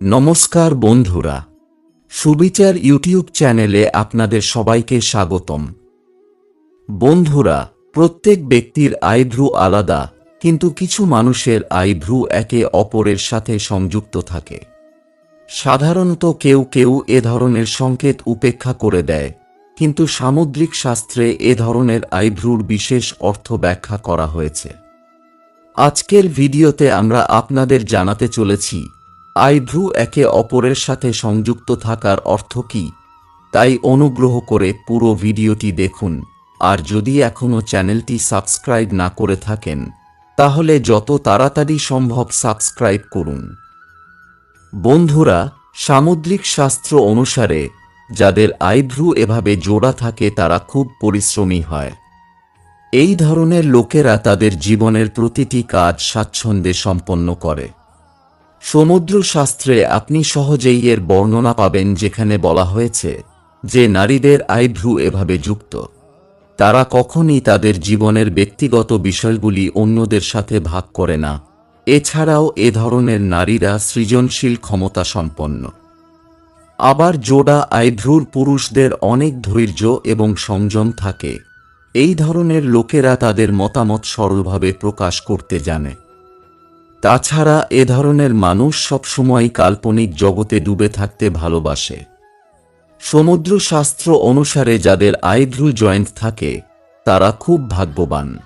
নমস্কার বন্ধুরা, সুবিচার ইউটিউব চ্যানেলে আপনাদের সবাইকে স্বাগতম। বন্ধুরা, প্রত্যেক ব্যক্তির আইভ্রু আলাদা, কিন্তু কিছু মানুষের আইভ্রু একে অপরের সাথে সংযুক্ত থাকে। সাধারণত কেউ কেউ এ ধরনের সংকেত উপেক্ষা করে দেয়, কিন্তু সামুদ্রিক শাস্ত্রে এ ধরনের আইভ্রুর বিশেষ অর্থ ব্যাখ্যা করা হয়েছে। আজকের ভিডিওতে আমরা আপনাদের জানাতে চলেছি আইভ্রু একে অপরের সাথে সংযুক্ত থাকার অর্থ কি? তাই অনুগ্রহ করে পুরো ভিডিওটি দেখুন। আর যদি এখনও চ্যানেলটি সাবস্ক্রাইব না করে থাকেন, তাহলে যত তাড়াতাড়ি সম্ভব সাবস্ক্রাইব করুন। বন্ধুরা, সামুদ্রিক শাস্ত্র অনুসারে যাদের আইভ্রু এভাবে জোড়া থাকে তারা খুব পরিশ্রমী হয়। এই ধরনের লোকেরা তাদের জীবনের প্রতিটি কাজ স্বাচ্ছন্দ্যে সম্পন্ন করে। সমুদ্র শাস্ত্রে আপনি সহজেই এর বর্ণনা পাবেন যেখানে বলা হয়েছে যে নারীদের আইভ্রু এভাবে যুক্ত। তারা কখনই তাদের জীবনের ব্যক্তিগত বিষয়গুলি অন্যদের সাথে ভাগ করে না। এছাড়াও এ ধরনের নারীরা সৃজনশীল ক্ষমতা সম্পন্ন। আবার জোড়া আইভ্রুর পুরুষদের অনেক ধৈর্য এবং সংযম থাকে। এই ধরনের লোকেরা তাদের মতামত সরলভাবে প্রকাশ করতে জানে। তাছাড়া এ ধরনের মানুষ সবসময় কাল্পনিক জগতে ডুবে থাকতে ভালোবাসে। সমুদ্র শাস্ত্র অনুসারে যাদের আইভ্রু জয়েন্ট থাকে, তারা খুব ভাগ্যবান।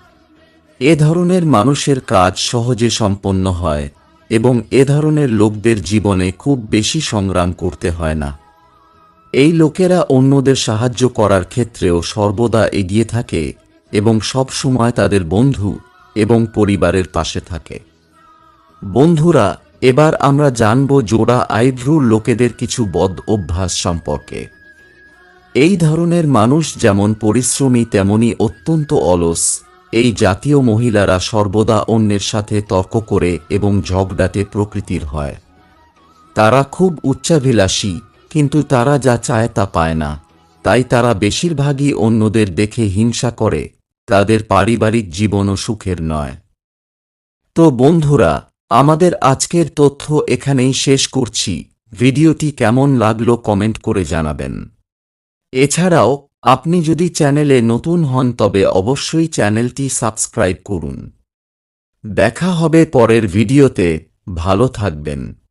এ ধরনের মানুষের কাজ সহজে সম্পন্ন হয় এবং এ ধরনের লোকদের জীবনে খুব বেশি সংগ্রাম করতে হয় না। এই লোকেরা অন্যদের সাহায্য করার ক্ষেত্রেও সর্বদা এগিয়ে থাকে এবং সব সময় তাদের বন্ধু এবং পরিবারের পাশে থাকে। বন্ধুরা, এবার আমরা জানব জোড়া আইভ্রুর লোকেদের কিছু বদ অভ্যাস সম্পর্কে। এই ধরনের মানুষ যেমন পরিশ্রমী, তেমনি অত্যন্ত অলস। এই জাতীয় মহিলারা সর্বদা অন্যের সাথে তর্ক করে এবং ঝগড়াতে প্রকৃতির হয়। তারা খুব উচ্চাভিলাষী, কিন্তু তারা যা চায় তা পায় না। তাই তারা বেশিরভাগই অন্যদের দেখে হিংসা করে, তাদের পারিবারিক জীবনও সুখের নয়। তো বন্ধুরা আমাদের আজকের তথ্য এখানেই শেষ করছি। ভিডিওটি কেমন লাগল কমেন্ট করে জানাবেন। এছাড়াও, আপনি যদি চ্যানেলে নতুন হন তবে অবশ্যই চ্যানেলটি সাবস্ক্রাইব করুন। দেখা হবে পরের ভিডিওতে। ভালো থাকবেন।